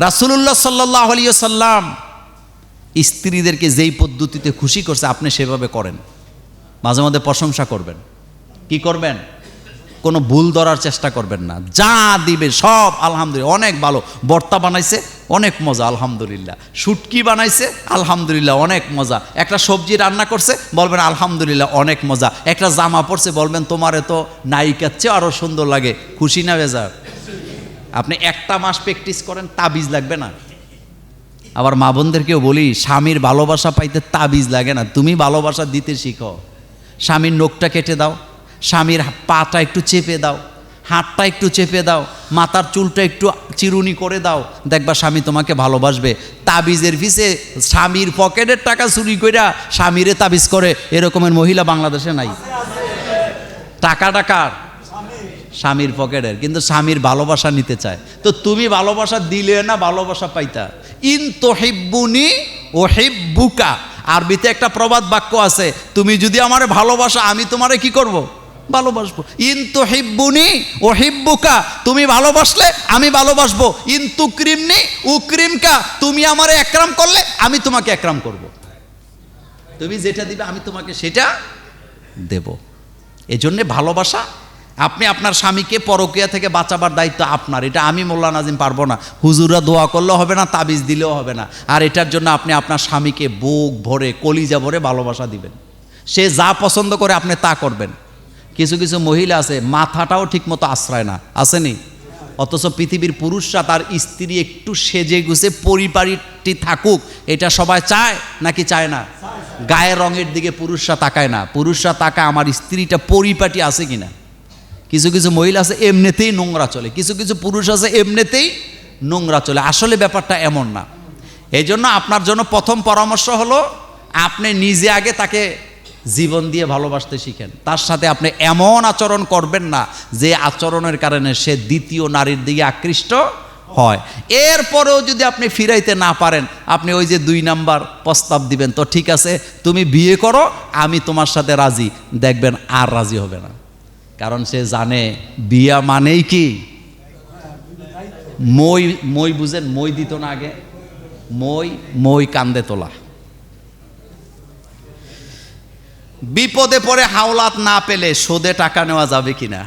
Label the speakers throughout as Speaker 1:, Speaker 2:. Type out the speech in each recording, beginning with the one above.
Speaker 1: রাসুলুল্লাহ সাল্লাহ আলিয়া সাল্লাম স্ত্রীদেরকে যেই পদ্ধতিতে খুশি করছে, আপনি সেভাবে করেন। মাঝে মাঝে প্রশংসা করবেন। কি করবেন? কোনো ভুল ধরার চেষ্টা করবেন না। যা দিবে সব আলহামদুলিল্লাহ। অনেক ভালো। বর্তা বানাইছে, অনেক মজা, আলহামদুলিল্লাহ। শুটকি বানাইছে, আলহামদুলিল্লাহ, অনেক মজা। একটা সবজি রান্না করছে, বলবেন আলহামদুলিল্লাহ, অনেক মজা। একটা জামা পরছে, বলবেন তোমার এত নায়িকার চেয়ে আরও সুন্দর লাগে। খুশি না বেজা আপনি একটা মাস প্র্যাকটিস করেন, তাবিজ লাগবে না। আবার মা বোনদেরকেও বলি, স্বামীর ভালোবাসা পাইতে তাবিজ লাগে না। তুমি ভালোবাসা দিতে শিখো। স্বামীর নোকটা কেটে দাও, স্বামীর পাটা একটু চেপে দাও, হাতটা একটু চেপে দাও, মাথার চুলটা একটু চিরুনি করে দাও। দেখবা স্বামী তোমাকে ভালোবাসবে। তাবিজের ফিসে স্বামীর পকেটের টাকা চুরি কইরা স্বামীরে তাবিজ করে, এরকমের মহিলা বাংলাদেশে নাই। টাকা টাকার স্বামীর পকেটের, কিন্তু স্বামীর ভালোবাসা নিতে চায়। তো তুমি ভালোবাসা দিলে না ভালোবাসা পাইতা? ইন তোহিব্বুনি ও হেব্বুকা আরবিতে একটা প্রবাদ বাক্য আছে, তুমি যদি আমার ভালোবাসা, আমি তোমারে কি করব? ভালোবাসবো। ইন তো হিব্বুনি ও হিব্বুকা তুমি ভালোবাসলে, আমি ভালোবাসবো। ইন তুক্রিমনি উক্রিমকা। তুমি আমারে একরাম করলে, আমি তোমাকে একরাম করব। তুমি যেটা দিবে, আমি তোমাকে সেটা দেব। এজন্যে ভালোবাসা আপনি আপনার স্বামীকে পরকিয়া থেকে বাঁচাবার দায়িত্ব আপনার। এটা আমি মোল্লা নাজিম পারব না। হুজুরা দোয়া করলেও হবে না, তাবিজ দিলেও হবে না। আর এটার জন্য আপনি আপনার স্বামীকে বুক ভরে, কলিজা ভরে ভালোবাসা দিবেন। সে যা পছন্দ করে আপনি তা করবেন। কিছু কিছু মহিলা আছে, মাথাটাও ঠিকমতো আশ্রয় না। আসেনি? অথচ পৃথিবীর পুরুষরা তার স্ত্রী একটু সেজে গুছে পরিপারিটি থাকুক, এটা সবাই চায় নাকি চায় না? গায়ের রঙের দিকে পুরুষরা তাকায় না। পুরুষরা তাকায়, আমার স্ত্রীটা পরিপাটি আছে কিনা? কিছু কিছু মহিলা আছে, এমনিতেই নোংরা চলে। কিছু কিছু পুরুষ আছে, এমনিতেই নোংরা চলে। আসলে ব্যাপারটা এমন না। এই জন্য আপনার জন্য প্রথম পরামর্শ হলো, আপনি নিজে আগে তাকে জীবন দিয়ে ভালোবাসতে শিখেন। তার সাথে আপনি এমন আচরণ করবেন না, যে আচরণের কারণে সে দ্বিতীয় নারীর দিকে আকৃষ্ট হয়। এরপরেও যদি আপনি ফিরাইতে না পারেন, আপনি ওই যে দুই নাম্বার প্রস্তাব দিবেন, তো ঠিক আছে, তুমি বিয়ে করো, আমি তোমার সাথে রাজি। দেখবেন আর রাজি হবে না। কারণ সে জানে, বিয়া মানেই কি? মই মই বুঝেন, মই দিত না আগে। মই মই কান্দে তোলা। বিপদে পড়ে হাওলাত না পেলে সোদে টাকা নেওয়া যাবে কিনা?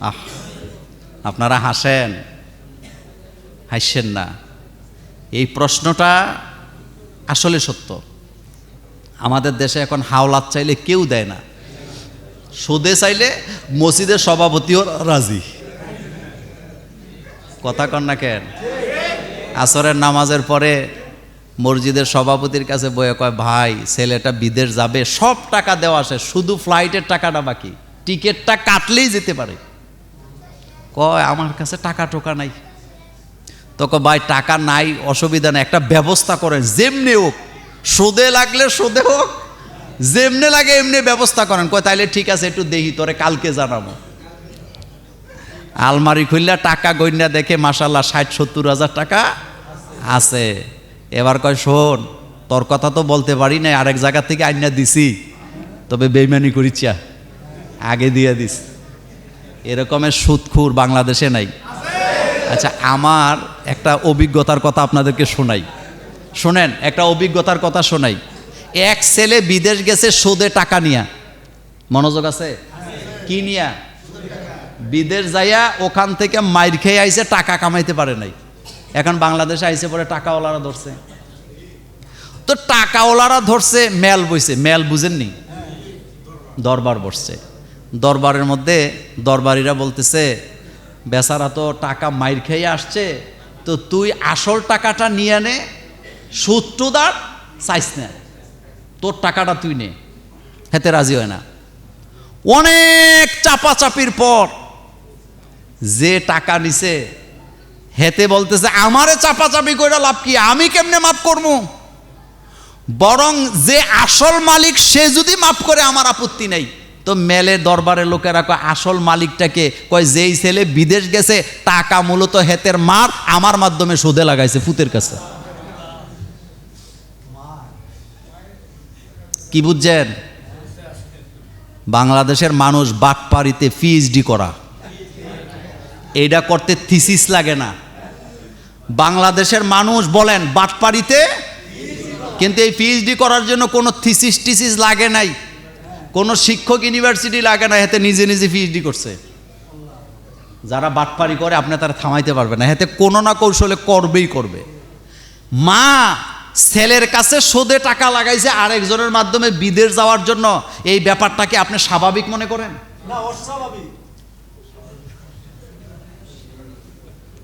Speaker 1: আহ, আপনারা হাসেন? হাসছেন না। এই প্রশ্নটা আসলে সত্য। আমাদের দেশে এখন হাওলাত চাইলে কেউ দেয় না। সুদে চাইলে মসজিদের সভাপতিও রাজি। কথা কন না কেন? আসরের নামাজের পরে মসজিদের সভাপতির কাছে বয়ে কয়, ভাই, ছেলেটা বিদেশ যাবে, সব টাকা দেওয়া আসে শুধু ফ্লাইটের টাকাটা বাকি। টিকিটটা কাটলেই যেতে পারে। কয়, আমার কাছে টাকা টোকা নাই। তোকে ভাই, টাকা নাই, অসুবিধা নাই, একটা ব্যবস্থা করেন, যেমনি হোক। সুদে লাগলে সুদে হোক যেমনে লাগে এমনি ব্যবস্থা করেন। কয়, তাইলে ঠিক আছে, একটু দেখি, তোরে কালকে জানাব। আলমারি খুললে টাকা গইনা দেখে মাসাল্লাহ ষাট, সত্তর হাজার টাকা আছে। এবার কয়, শোন, তোর কথা তো বলতে পারি না আরেক জায়গা থেকে আইনা দিছি। তবে বেইমানি করিচ্ছা আগে দিয়ে দিস। এরকমের সুদখুর বাংলাদেশে নাই। আচ্ছা আমার একটা অভিজ্ঞতার কথা আপনাদেরকে শোনাই। শোনেন, একটা অভিজ্ঞতার কথা শোনাই। এক ছেলে বিদেশ গেছে সুদে টাকা নিয়া। মনোযোগ আছে? কি নিয়া? বিদেশ যাইয়া ওখান থেকে মাইর খেয়ে আইসে টাকা কামাইতে পারে নাই। এখন বাংলাদেশে আইসে পরে টাকাওয়ালারা ধরছে। তো টাকাওয়ালারা ধরছে, মেল বইছে। মেল বুঝেননি? দরবার বসছে। দরবারের মধ্যে দরবারিরা বলতেছে, বেচারা তো টাকা মাইর খেয়ে আসছে, তো তুই আসল টাকাটা নিয়ে নে টুদার চাইস না। তোর টাকাটা তুই নে। হেতে রাজি হয় না। অনেক চাপাচাপির পর যে টাকা নিছে, হেতে বলতেছে, আমারে চাপাচাপি করে লাভ কি? আমি কেমনে মাফ করব? বরং যে আসল মালিক, সে যদি মাফ করে, আমার আপত্তি নেই। তো মেলে দরবারের লোকেরা কয়, আসল মালিকটাকে কয়, যেই ছেলে বিদেশ গেছে, টাকা মূলত হেতের মার, আমার মাধ্যমে সুদে লাগাইছে ফুতের কাছে। কি বুঝছেন? বাংলাদেশের মানুষ বাটপাড়িতে পিএইচডি করা। এইটা করতে থিসিস লাগে না। বাংলাদেশের মানুষ বলেন, বাটপাড়িতে? কিন্তু এই পিএইচডি করার জন্য কোনো থিসিস টিসিস লাগে নাই। কোনো শিক্ষক ইউনিভার্সিটি লাগে না, এতে নিজে নিজে পিএইচডি করছে। যারা বাটপাড়ি করে, আপনি তারা থামাইতে পারবে না। এতে কোনো না কৌশলে করবেই করবে। মা ছেলের কাছে সোদে টাকা লাগাইছে আরেকজনের মাধ্যমে বিদেশ যাওয়ার জন্য। এই ব্যাপারটাকে আপনি স্বাভাবিক মনে করেন?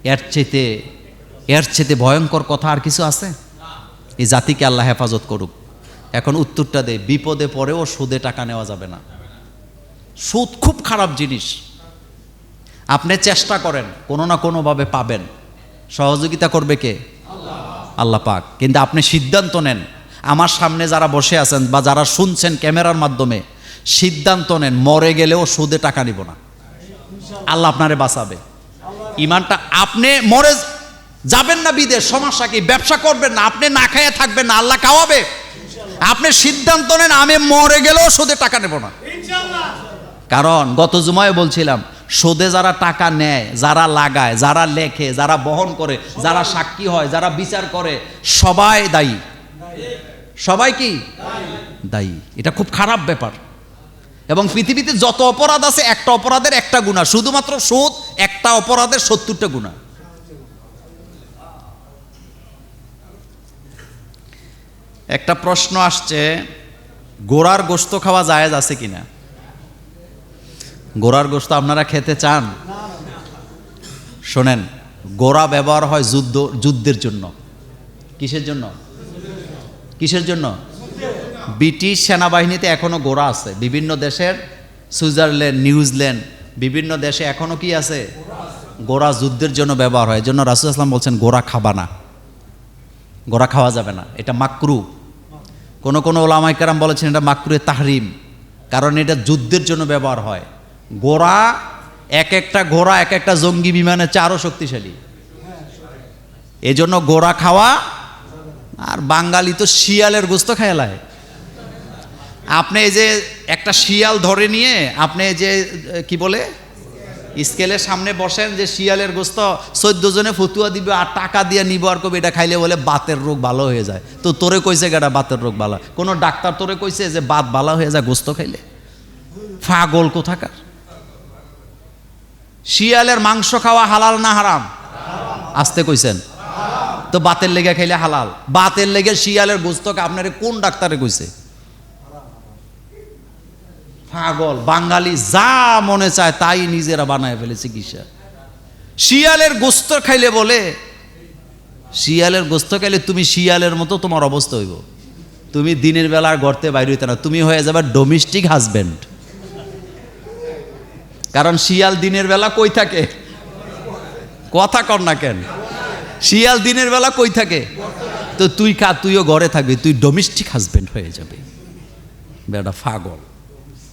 Speaker 1: এর চেতে এর চেতে ভয়ঙ্কর কথা আর কিছু আছে? এই জাতিকে আল্লাহ হেফাজত করুক। এখন উত্তরটা দেয় বিপদে পড়েও সুদে টাকা নেওয়া যাবে না। সুদ খুব খারাপ জিনিস। আপনি চেষ্টা করেন কোনো না কোনোভাবে পাবেন। সহযোগিতা করবে কে? আল্লাহ পাক। কিন্তু আপনি সিদ্ধান্ত নেন। আমার সামনে যারা বসে আছেন বা যারা শুনছেন ক্যামেরার মাধ্যমে সিদ্ধান্ত নেন মরে গেলেও সুদে টাকা নিব না। আল্লাহ আপনারে বাঁচাবে। ইমানটা আপনি মরে যাবেন না বিদেশ সমস্যা কি? ব্যবসা করবেন না আপনি না খাইয়ে থাকবেন না আল্লাহ খাওয়াবে। আপনি সিদ্ধান্ত নেন আমি মরে গেলেও সুদে টাকা নেব না। কারণ গত জুমায় বলছিলাম সুদে যারা টাকা নেয়, যারা লাগায়, যারা লেখে, যারা বহন করে, যারা সাক্ষী হয়, যারা বিচার করে, সবাই দায়ী। সবাই কি? দায়ী। এটা খুব খারাপ ব্যাপার। এবং পৃথিবীতে যত অপরাধ আছে, একটা অপরাধের একটা গুণা। শুধুমাত্র সুদ একটা অপরাধের সত্তরটা গুণা। একটা প্রশ্ন আসছে, গোড়ার গোস্ত খাওয়া জায়েজ আছে কিনা? গোড়ার গোস্ত আপনারা খেতে চান? শোনেন, গোড়া ব্যবহার হয় যুদ্ধ, যুদ্ধের জন্য। কিসের জন্য? কিসের জন্য? ব্রিটিশ সেনাবাহিনীতে এখনও গোড়া আছে। বিভিন্ন দেশের, সুইজারল্যান্ড, নিউজিল্যান্ড, বিভিন্ন দেশে এখনও কি আছে? গোড়া যুদ্ধের জন্য ব্যবহার হয়। এজন্য রাসুল আসলাম বলছেন, গোড়া খাবা না। গোড়া খাওয়া যাবে না। এটা মাকরু। কোনো কোনো ওলামাইকারাম বলেছেন, এটা মাকরুয়ে তাহরিম। কারণ এটা যুদ্ধের জন্য ব্যবহার হয়। গোড়া এক একটা ঘোড়া, এক একটা জঙ্গি বিমানের চেয়ে আরও শক্তিশালী। এজন্য গোড়া খাওয়া, আর বাঙালি তো শিয়ালের গোস্ত খেলায় আপনি যে একটা শিয়াল ধরে নিয়ে, আপনি যে, কি বলে স্কেলের সামনে বসেন যে শিয়ালের গোস্ত, চোদ্দ জনে ফতুয়া দিবে আর টাকা দিয়ে নিব আর কবে এটা খাইলে বলে বাতের রোগ ভালো হয়ে যায়। তো তোরে কইছে গেটা বাতের রোগ ভালো কোনো ডাক্তার তোরে কইছে যে বাত ভালো হয়ে যায়, গোস্ত খাইলে। ফাগল কোথাকার? শিয়ালের মাংস খাওয়া হালাল না হারাম? আসতে কইছেন। তো বাতের লেগে খাইলে হালাল। বাতের লেগে শিয়ালের গোস্তকে আপনার কোন ডাক্তারে কইছে? পাগল, বাঙালি যা মনে চায় তাই নিজেরা বানায় ফেলে চিকিৎসা শিয়ালের গোস্ত খাইলে বলে, শিয়ালের গোস্ত খাইলে তুমি শিয়ালের মতো তোমার অবস্থা হইব। তুমি দিনের বেলা গড়তে বাইরে হইতে না, তুমি হয়ে যাবে ডোমেস্টিক হাজবেন্ড কারণ শিয়াল দিনের বেলা কই থাকে? কথা কর না কেন? শিয়াল দিনের বেলা কই থাকে? তো তুই কা তুইও ঘরে থাকবি, তুই ডোমেস্টিক হাজবেন্ড হয়ে যাবে। বেটা ফাগল